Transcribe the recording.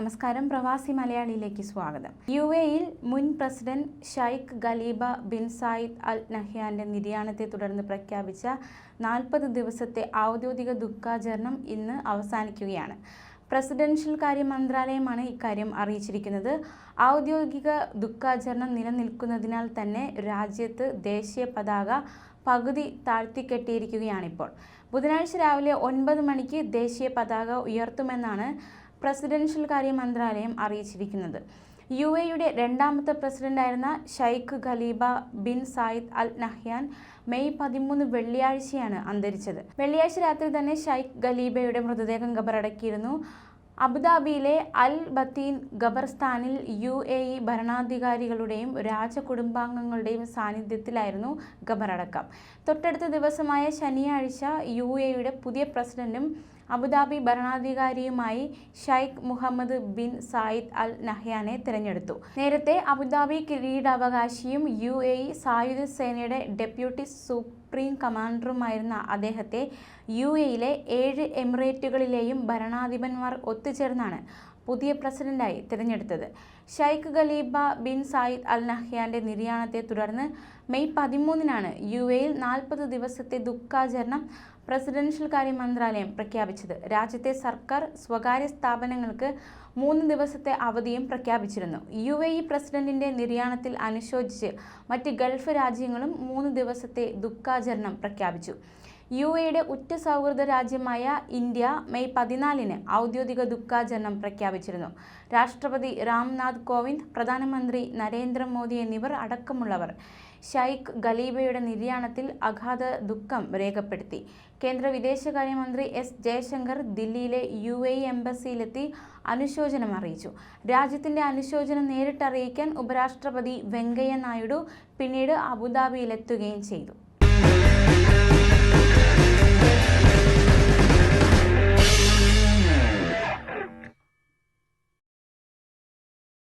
നമസ്കാരം. പ്രവാസി മലയാളിയിലേക്ക് സ്വാഗതം. യു എയിൽ മുൻ president Sheikh Khalifa bin Zayed Al നഹ്യാന്റെ നിര്യാണത്തെ തുടർന്ന് പ്രഖ്യാപിച്ച നാൽപ്പത് ദിവസത്തെ ഔദ്യോഗിക ദുഃഖാചരണം ഇന്ന് അവസാനിക്കുകയാണ്. പ്രസിഡൻഷ്യൽ കാര്യ മന്ത്രാലയമാണ് ഇക്കാര്യം അറിയിച്ചിരിക്കുന്നത്. ഔദ്യോഗിക ദുഃഖാചരണം നിലനിൽക്കുന്നതിനാൽ തന്നെ രാജ്യത്ത് ദേശീയ പതാക പകുതി താഴ്ത്തിക്കെട്ടിയിരിക്കുകയാണിപ്പോൾ. ബുധനാഴ്ച രാവിലെ ഒൻപത് മണിക്ക് ദേശീയ പതാക ഉയർത്തുമെന്നാണ് പ്രസിഡൻഷ്യൽ കാര്യ മന്ത്രാലയം അറിയിച്ചിരിക്കുന്നത്. യു എയുടെ രണ്ടാമത്തെ പ്രസിഡന്റായിരുന്ന Sheikh Khalifa bin Zayed Al Nahyan May പതിമൂന്ന് വെള്ളിയാഴ്ചയാണ് അന്തരിച്ചത്. വെള്ളിയാഴ്ച രാത്രി തന്നെ ഷൈഖ് ഖലീബയുടെ മൃതദേഹം ഖബറടക്കിയിരുന്നു അബുദാബിയിലെ അൽ ബത്തീൻ ഖബർസ്ഥാനിൽ യു എ ഇ ഭരണാധികാരികളുടെയും രാജകുടുംബാംഗങ്ങളുടെയും സാന്നിധ്യത്തിലായിരുന്നു ഖബറടക്കം. തൊട്ടടുത്ത ദിവസമായ ശനിയാഴ്ച യു എയുടെ പുതിയ പ്രസിഡന്റും Abu Dhabi ഭരണാധികാരിയുമായി Sheikh Mohammed bin Zayed Al നഹ്യാനെ തിരഞ്ഞെടുത്തു. നേരത്തെ അബുദാബി കിരീടാവകാശിയും യു എ ഇ സായുധ സേനയുടെ ഡെപ്യൂട്ടി സുപ്രീം കമാൻഡറുമായിരുന്ന അദ്ദേഹത്തെ യു എയിലെ ഏഴ് എമിറേറ്റുകളിലെയും ഭരണാധിപന്മാർ ഒത്തുചേർന്നാണ്. പുതിയ പ്രസിഡന്റായി തിരഞ്ഞെടുത്തത്. Sheikh Khalifa bin Zayed Al നഹ്യാന്റെ നിര്യാണത്തെ തുടർന്ന് മെയ് പതിമൂന്നിനാണ് യു എയിൽ നാൽപ്പത് ദിവസത്തെ ദുഃഖാചരണം പ്രസിഡൻഷ്യൽ കാര്യ മന്ത്രാലയം പ്രഖ്യാപിച്ചത്. രാജ്യത്തെ സർക്കാർ സ്വകാര്യ സ്ഥാപനങ്ങൾക്ക് മൂന്ന് ദിവസത്തെ അവധിയും പ്രഖ്യാപിച്ചിരുന്നു. യു എ ഇ പ്രസിഡന്റിന്റെ നിര്യാണത്തിൽ അനുശോചിച്ച് മറ്റ് ഗൾഫ് രാജ്യങ്ങളും മൂന്ന് ദിവസത്തെ ദുഃഖാചരണം പ്രഖ്യാപിച്ചു. യു എയുടെ ഉറ്റ സൗഹൃദ രാജ്യമായ ഇന്ത്യ മെയ് പതിനാലിന് ഔദ്യോഗിക ദുഃഖാചരണം പ്രഖ്യാപിച്ചിരുന്നു. രാഷ്ട്രപതി രാംനാഥ് കോവിന്ദ് പ്രധാനമന്ത്രി നരേന്ദ്രമോദി എന്നിവർ അടക്കമുള്ളവർ ഷൈഖ് ഖലീബയുടെ നിര്യാണത്തിൽ അഗാധ ദുഃഖം രേഖപ്പെടുത്തി. കേന്ദ്ര വിദേശകാര്യമന്ത്രി എസ് ജയശങ്കർ ദില്ലിയിലെ യു എ എംബസിയിലെത്തി അനുശോചനം അറിയിച്ചു. രാജ്യത്തിന്റെ അനുശോചനം നേരിട്ടറിയിക്കാൻ ഉപരാഷ്ട്രപതി വെങ്കയ്യ നായിഡു പിന്നീട് അബുദാബിയിലെത്തുകയും ചെയ്തു.